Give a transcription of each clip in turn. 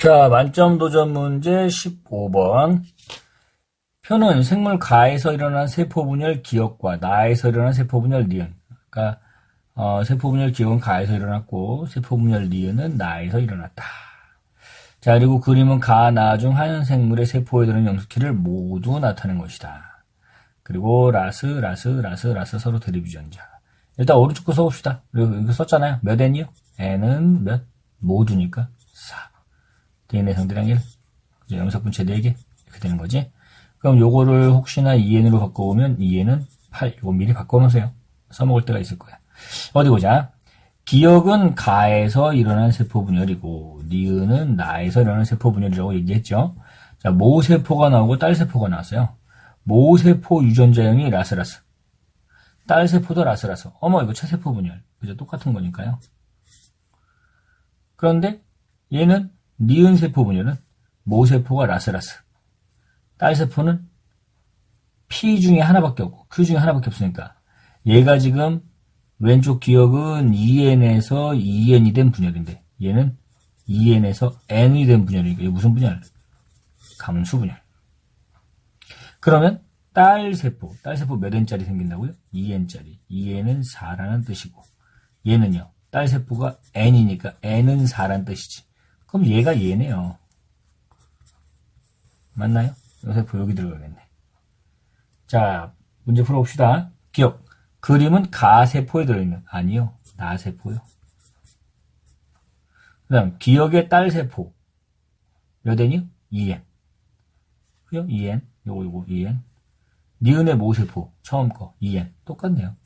자, 만점 도전 문제 15번. 표는 생물 가에서 일어난 세포 분열 기억과 나에서 일어난 세포 분열 니은. 그러니까 어, 세포 분열 기억은 가에서 일어났고 세포 분열 니은은 나에서 일어났다. 자, 그리고 그림은 가, 나 중 한 생물의 세포에 들은 영수키를 모두 나타낸 것이다. 그리고 라스, 라스, 라스, 라스 서로 대립 유전자. 일단 오른쪽 거 써봅시다. 그리고 이거 썼잖아요. 몇 n이요? n은 몇? 모두니까 4. DNA 성대량 1. 그죠? 염석분체 4개. 이렇게 되는 거지. 그럼 요거를 혹시나 2n으로 바꿔보면 2n은 8. 요거 미리 바꿔놓으세요. 써먹을 때가 있을 거야. 어디 보자. 기억은 가에서 일어난 세포 분열이고 니은은 나에서 일어난 세포 분열이라고 얘기했죠. 자, 모세포가 나오고 딸세포가 나왔어요. 모세포 유전자형이 라스라스. 딸세포도 라스라스. 어머, 이거 차세포 분열. 그죠? 똑같은 거니까요. 그런데 얘는 니은 세포 분열은 모세포가 라스라스. 딸세포는 P 중에 하나밖에 없고 Q 중에 하나밖에 없으니까 얘가 지금 왼쪽 기억은 EN에서 EN이 된 분열인데 얘는 EN에서 N이 된 분열이니까 이게 무슨 분열? 감수 분열. 그러면 딸 세포, 딸 세포 몇 N짜리 생긴다고요? 2N짜리. 2N은 4라는 뜻이고 얘는요. 딸 세포가 N이니까 N은 4라는 뜻이지. 그럼 얘가 얘네요. 맞나요? 이 세포 여기 들어가겠네. 자, 문제 풀어봅시다. 기억. 그림은 가세포에 들어있는. 아니요. 나세포요. 그 다음, 기억의 딸세포. 몇 N이요? 2N. 그죠? 2N. 요거, 요거, 2N. 니은의 모세포. 처음 거. 2N. 똑같네요.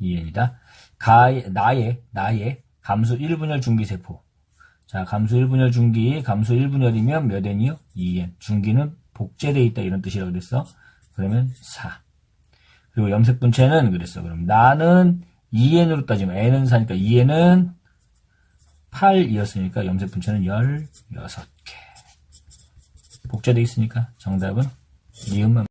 2N이다. 가의, 나의, 나의 감수 1분열 중기세포. 자, 감수 1분열 중기, 감수 1분열이면 몇 N이요? 2N. 중기는 복제되어 있다 이런 뜻이라고 그랬어. 그러면 4. 그리고 염색 분체는 그랬어. 그럼 나는 2N으로 따지면 N은 4니까 2N은 8이었으니까 염색 분체는 16개. 복제되어 있으니까 정답은 이음만